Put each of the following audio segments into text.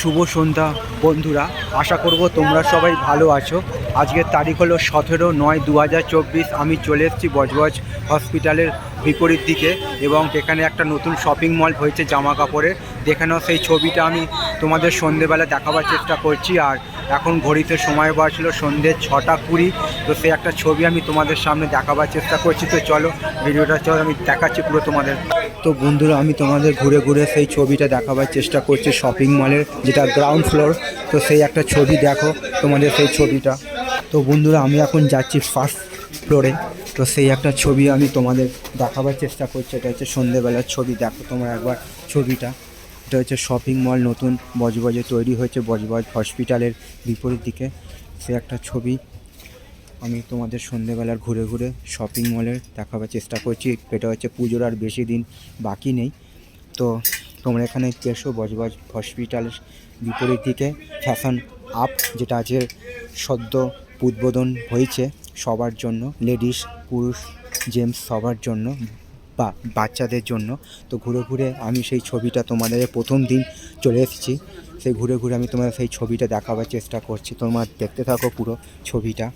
শুভ সন্ধ্যা, বন্ধুরা। আশা করব তোমরা সবাই ভালো আছো। আজকের তারিখ হলো সতেরো নয় দু আমি চলে এসেছি বজবজ হসপিটালের বিপরীত দিকে এবং এখানে একটা নতুন শপিং মল হয়েছে জামা কাপড়ের দেখানো সেই ছবিটা আমি তোমাদের সন্ধেবেলা দেখাবার চেষ্টা করছি। আর এখন ঘড়িতে সময় বাড়ছিল সন্ধ্যে ছটা কুড়ি, তো সেই একটা ছবি আমি তোমাদের সামনে দেখাবার চেষ্টা করছি। তো চলো, ভিডিওটা চলো, আমি দেখাচ্ছি পুরো তোমাদের। তো বন্ধুরা, আমি তোমাদের ঘুরে ঘুরে সেই ছবিটা দেখাবার চেষ্টা করছি শপিং মলের যেটা গ্রাউন্ড ফ্লোর তো সেই একটা ছবি দেখো তোমাদের সেই ছবিটা। তো বন্ধুরা, আমি এখন যাচ্ছি ফার্স্ট ফ্লোরে তো সেই একটা ছবি আমি তোমাদের দেখাবার চেষ্টা করছি, এটা হচ্ছে সন্ধেবেলার ছবি, দেখো তোমরা একবার ছবিটা। এটা হচ্ছে শপিং মল নতুন বজবজে তৈরি হয়েছে বজবজ হসপিটালের বিপরীত দিকে। সে একটা ছবি আমি তোমাদের সন্ধেবেলার ঘুরে ঘুরে শপিং মলের দেখাবার চেষ্টা করছি। এটা হচ্ছে পুজোর আর বেশি দিন বাকি নেই। তো তোমরা এখানে এসো বজবজ হসপিটালের বিপরীত দিকে। ফ্যাশন আপ যেটা আছে সদ্য উদ্বোধন হয়েছে সবার জন্য লেডিস পুরুষ জেন্টস সবার জন্য। বা বাচ্চাদের জন্য। তো ঘুরে ঘুরে আমি সেই ছবিটা তোমাদের প্রথম দিন চলে এসেছি। সেই ঘুরে ঘুরে আমি তোমাদের সেই ছবিটা দেখাবার চেষ্টা করছি। তোমার দেখতে থাকো পুরো ছবিটা।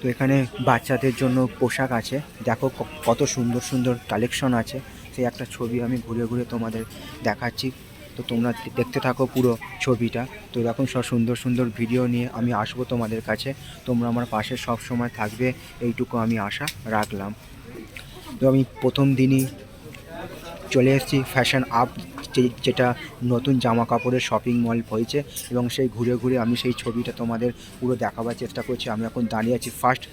তো এখানে বাচ্চাদের জন্য পোশাক আছে। দেখো কত সুন্দর সুন্দর কালেকশন আছে। সেই একটা ছবি আমি ঘুরে ঘুরে তোমাদের দেখাচ্ছি। তো তোমরা দেখতে থাকো পুরো ছবিটা। তো এরকম সব সুন্দর সুন্দর ভিডিও নিয়ে আমি আসব তোমাদের কাছে। তোমরা আমার পাশে সব সময় থাকবে। এইটুকু আমি আশা রাখলাম। তো আমি প্রথম দিনই চলে এসেছি ফ্যাশন আপ যেটা নতুন জামা কাপড়ের শপিং মল হয়েছে এবং সেই ঘুরে ঘুরে আমি সেই ছবিটা তোমাদের পুরো দেখাবার চেষ্টা করছি। আমি এখন দাঁড়িয়ে আছি ফার্স্ট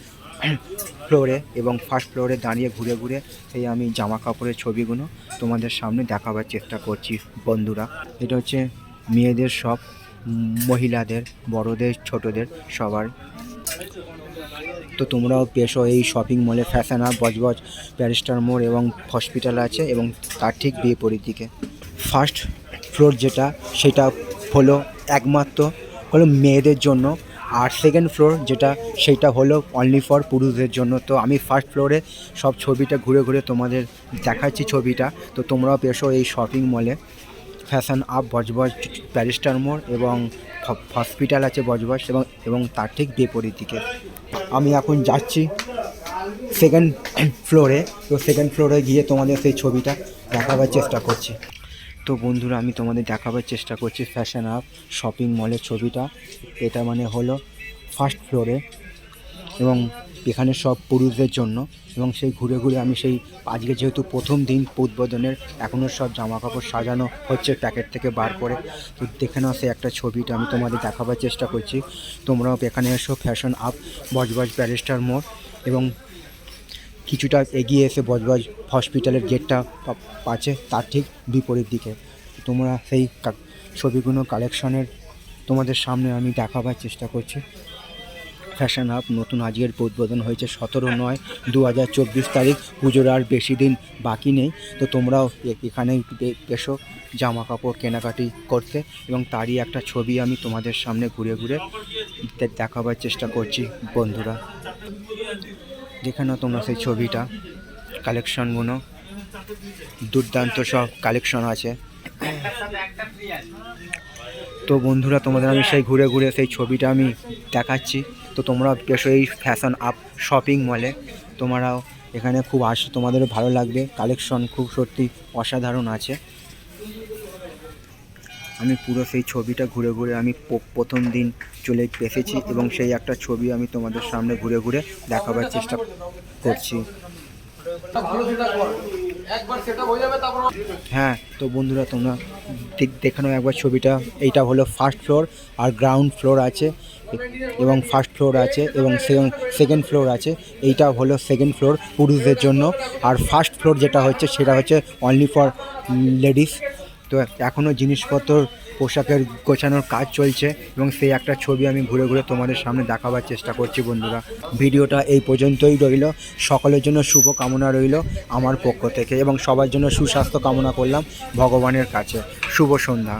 ফ্লোরে এবং ফার্স্ট ফ্লোরে দাঁড়িয়ে ঘুরে ঘুরে সেই আমি জামা কাপড়ের ছবিগুলো তোমাদের সামনে দেখাবার চেষ্টা করছি বন্ধুরা। এটা হচ্ছে মেয়েদের সব মহিলাদের, বড়দের, ছোটদের সবার তো তোমরাও পেশো এই শপিং মলে ফ্যাশন আপ বজবজ ব্যারিস্টার মোড় এবং হসপিটাল আছে এবং তার ঠিক বিপরীত দিকে। ফার্স্ট ফ্লোর যেটা, সেটা হলো একমাত্র হলো মেয়েদের জন্য। আর সেকেন্ড ফ্লোর যেটা, সেটা হলো অনলি ফর পুরুষদের জন্য। তো আমি ফার্স্ট ফ্লোরে সব ছবিটা ঘুরে ঘুরে তোমাদের দেখাচ্ছি ছবিটা। তো তোমরাও পেশো এই শপিং মলে ফ্যাশন আপ বজবজ ব্যারিস্টার মোড় এবং হসপিটাল আছে বজবজ এবং এবং তার ঠিক বিপরীত দিকে। আমি এখন যাচ্ছি সেকেন্ড ফ্লোরে তো সেকেন্ড ফ্লোরে গিয়ে তোমাদের সেই ছবিটা দেখাবার চেষ্টা করছি। তো বন্ধুরা, আমি তোমাদের দেখাবার চেষ্টা করছি ফ্যাশন আপ শপিং মলের ছবিটা। এটা মানে হলো ফার্স্ট ফ্লোরে এবং এখানে সব পুরুষদের জন্য এবং সেই ঘুরে ঘুরে আমি সেই আজকে যেহেতু প্রথম দিন উদ্বোধনের, এখনও সব জামা কাপড় সাজানো হচ্ছে প্যাকেট থেকে বার করে। তো দেখে নাও সেই একটা ছবিটা, আমি তোমাদের দেখাবার চেষ্টা করছি। তোমরাও এখানে এসো ফ্যাশন আপ বজবজ ব্যারিস্টার মোড় এবং কিছুটা এগিয়ে এসে বজবজ হসপিটালের গেটটা আছে তার ঠিক বিপরীত দিকে। তোমরা সেই ছবিগুলো কালেকশনের তোমাদের সামনে আমি দেখাবার চেষ্টা করছি। ফ্যাশন হাব নতুন আজকের উদ্বোধন হয়েছে সতেরো নয় দু হাজার চব্বিশ তারিখ। পুজোর আর বেশি দিন বাকি নেই। তো তোমরাও এখানে এসো জামা কাপড় কেনাকাটি করতে। এবং তারই একটা ছবি আমি তোমাদের সামনে ঘুরে ঘুরে দেখাবার চেষ্টা করছি, বন্ধুরা। দেখে তোমরা সেই ছবিটা, কালেকশনগুলো। দুর্দান্ত সব কালেকশন আছে। তো বন্ধুরা, তোমাদের আমি সেই ঘুরে ঘুরে সেই ছবিটা আমি দেখাচ্ছি। তো তোমরা এসো এই ফ্যাশন আপ শপিং মলে তোমরাও এখানে খুব আস তোমাদেরও ভালো লাগবে। কালেকশন খুব সত্যি অসাধারণ আছে। আমি পুরো সেই ছবিটা ঘুরে ঘুরে আমি প্রথম দিন চলে এসেছি এবং সেই একটা ছবি আমি তোমাদের সামনে ঘুরে ঘুরে দেখাবার চেষ্টা করছি। হ্যাঁ তো বন্ধুরা তোমরা দেখ- দেখে একবার ছবিটা। এইটা হলো ফার্স্ট ফ্লোর আর গ্রাউন্ড ফ্লোর আছে। এবং ফার্স্ট ফ্লোর আছে এবং সেকেন্ড ফ্লোর আছে। এইটা হলো সেকেন্ড ফ্লোর পুরুষদের জন্য। আর ফার্স্ট ফ্লোর যেটা হচ্ছে, সেটা হচ্ছে অনলি ফর লেডিস তো এখনও জিনিসপত্র পোশাকের গোছানোর কাজ চলছে এবং সেই একটা ছবি আমি ঘুরে ঘুরে তোমাদের সামনে দেখাবার চেষ্টা করছি বন্ধুরা। ভিডিওটা এই পর্যন্তই রইল। সকলের জন্য শুভ কামনা রইল আমার পক্ষ থেকে এবং সবার জন্য সুস্বাস্থ্য কামনা করলাম ভগবানের কাছে। শুভ সন্ধ্যা।